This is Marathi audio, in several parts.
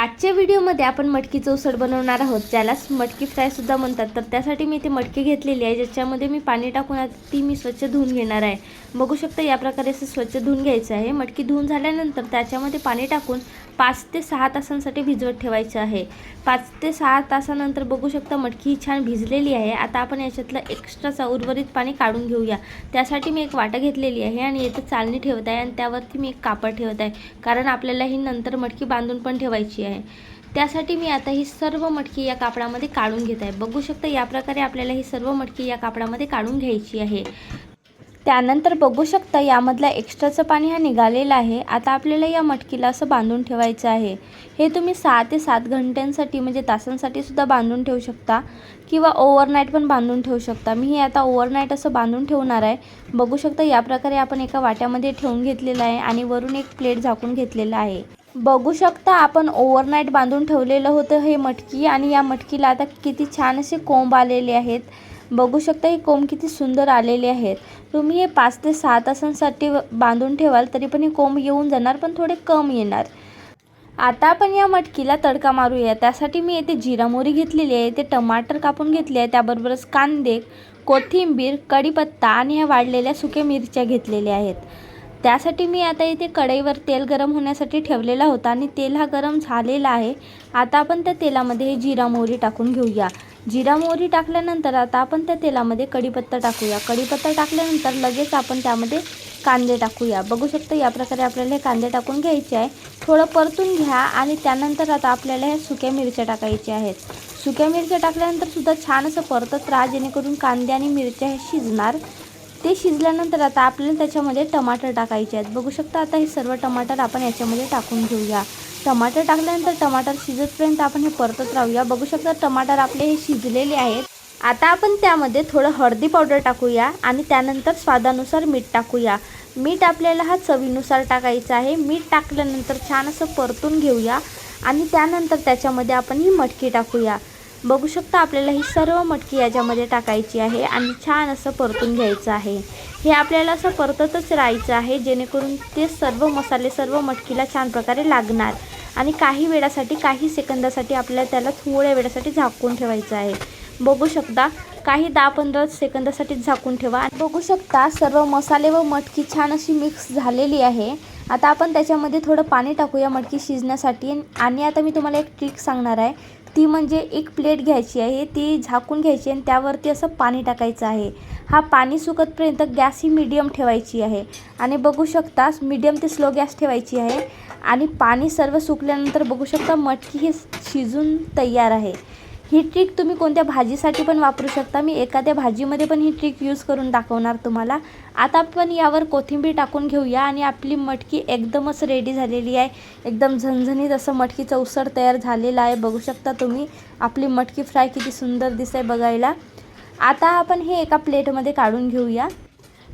आजच्या व्हिडिओमध्ये आपण मटकीचं उसळ बनवणार आहोत. ज्यालाच मटकी फ्रायसुद्धा म्हणतात. तर त्यासाठी मी इथे मटकी घेतलेली आहे ज्याच्यामध्ये मी पाणी टाकून ती मी स्वच्छ धुवून घेणार आहे. बघू शकता या प्रकारे असं स्वच्छ धुवून घ्यायचं आहे. मटकी धुवून झाल्यानंतर त्याच्यामध्ये पाणी टाकून पाच ते सहा तासांसाठी भिजवत ठेवायचं आहे. पाच ते सहा तासानंतर बघू शकता मटकी छान भिजलेली आहे. आता आपण याच्यातलं एक्स्ट्राचा उर्वरित पाणी काढून घेऊया. त्यासाठी मी एक वाटा घेतलेली आहे आणि येथे चालणी ठेवत आहे आणि त्यावरती मी एक कापड ठेवत आहे. कारण आपल्याला ही नंतर मटकी बांधून पण ठेवायची आहे. त्यासाठी मी आता ही सर्व मटकी या कापडामध्ये काढून घेत आहे. बघू शकता या प्रकारे आपल्याला ही सर्व मटकी या कापडामध्ये काढून घ्यायची आहे. त्यानंतर बघू शकता यामधला एक्स्ट्राचं पाणी हा निघालेलं आहे. आता आपल्याला या मटकीला असं बांधून ठेवायचं आहे. हे तुम्ही सहा ते सात घंट्यांसाठी म्हणजे तासांसाठी सुद्धा बांधून ठेवू शकता. किंवा ओव्हरनाईट पण बांधून ठेवू शकता. मी हे आता ओव्हरनाईट असं बांधून ठेवणार आहे. बघू शकता या प्रकारे आपण एका वाट्यामध्ये ठेवून घेतलेलं आहे आणि वरून एक प्लेट झाकून घेतलेलं आहे. बघू शकता आपण ओव्हरनाईट बांधून ठेवलेलं होतं हे मटकी आणि या मटकीला आता किती छान असे कोंब आलेले आहेत. बघू शकता हे कोंब किती सुंदर आलेले आहेत. तुम्ही हे पाच ते सहा तासांसाठी बांधून ठेवाल तरी पण हे कोंब येऊन जाणार पण थोडे कम येणार. आता आपण या मटकीला तडका मारूया. त्यासाठी मी येथे जिरा मोहरी घेतलेली आहे ते टमाटर कापून घेतले आहे त्याबरोबरच कांदे कोथिंबीर कढीपत्ता आणि ह्या वाढलेल्या सुक्या मिरच्या घेतलेल्या आहेत. त्यासाठी मी आता इथे कढईवर तेल गरम होण्यासाठी ठेवलेला होता आणि तेल हा गरम झालेला आहे. आता आपण त्या तेलामध्ये हे जिरा मोहरी टाकून घेऊया. जिरा मोहरी टाकल्यानंतर आता आपण त्या तेलामध्ये कढीपत्ता टाकूया. कढीपत्ता टाकल्यानंतर लगेच आपण त्यामध्ये कांदे टाकूया. बघू शकता या प्रकारे आपल्याला हे कांदे टाकून घ्यायचे आहे. थोडं परतून घ्या आणि त्यानंतर आता आपल्याला ह्या सुक्या मिरच्या टाकायच्या आहेत. सुक्या मिरच्या टाकल्यानंतर सुद्धा छान असं परतत राहा जेणेकरून कांदे आणि मिरच्या हे शिजणार ते शिजल्यानंतर आता आपल्याला त्याच्यामध्ये टमाटर टाकायचे आहेत. बघू शकता आता हे सर्व टमाटर आपण याच्यामध्ये टाकून घेऊया. टमाटर टाकल्यानंतर टमाटर शिजतपर्यंत आपण हे परतत राहूया. बघू शकता टमाटर आपले हे शिजलेले आहेत. आता आपण त्यामध्ये थोडं हळदी पावडर टाकूया आणि त्यानंतर स्वादानुसार मीठ टाकूया. मीठ आपल्याला हा चवीनुसार टाकायचं आहे. मीठ टाकल्यानंतर छान असं परतून घेऊया आणि त्यानंतर त्याच्यामध्ये आपण ही मटकी टाकूया. बघू शकता आपल्याला ही सर्व मटकी याच्यामध्ये टाकायची आहे आणि छान असं परतून घ्यायचं आहे. हे आपल्याला असं परततच राहायचं आहे जेणेकरून ते सर्व मसाले सर्व मटकीला छान प्रकारे लागणार. आणि काही वेळासाठी काही सेकंदासाठी आपल्याला त्याला थोड्या वेळासाठी झाकून ठेवायचं आहे. बघू शकता काही दहा पंधरा सेकंदासाठी झाकून ठेवा. आणि बघू शकता सर्व मसाले व मटकी छान अशी मिक्स झालेली आहे. आता आपण त्याच्यामध्ये थोडं पाणी टाकूया मटकी शिजण्यासाठी. आणि आता मी तुम्हाला एक ट्रिक सांगणार आहे. ती म्हणजे एक प्लेट घ्यायची आहे ती झाकून घ्यायची आणि त्यावरती असं पाणी टाकायचं आहे. हा पाणी सुकतपर्यंत गॅस ही मीडियम ठेवायची आहे. आणि बघू शकता मीडियम ते स्लो गॅस ठेवायची आहे. आणि पाणी सर्व सुकल्यानंतर बघू शकता मटकी ही शिजून तयार आहे. ही ट्रिक तुम्ही कोणत्या भाजीसाठी पण वापरू शकता. मी एखाद्या भाजीमध्ये पण ही ट्रिक यूज करून दाखवणार तुम्हाला. आता आपण यावर कोथिंबीर टाकून घेऊया आणि आपली मटकी एकदमच रेडी झालेली आहे. एकदम झणझणीत असं मटकीचं उसळ तयार झालेलं आहे. बघू शकता तुम्ही आपली मटकी फ्राय किती सुंदर दिसते बघायला. आता आपण हे एका प्लेटमध्ये काढून घेऊया.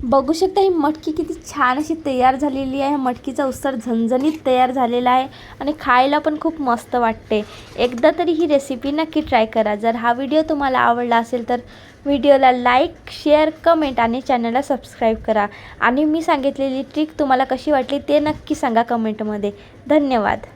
बघू शकता ही मटकी किती छान अशी तयार झालेली आहे. मटकीचा उसळ झणझणीत तयार झालेला आहे आणि खायला पण खूप मस्त वाटते. एकदा तरी ही रेसिपी नक्की ट्राय करा. जर हा व्हिडिओ तुम्हाला आवडला असेल तर व्हिडिओला लाईक शेअर कमेंट आणि चॅनलला सबस्क्राईब करा. आणि मी सांगितलेली ट्रिक तुम्हाला कशी वाटली ते नक्की सांगा कमेंटमध्ये धन्यवाद.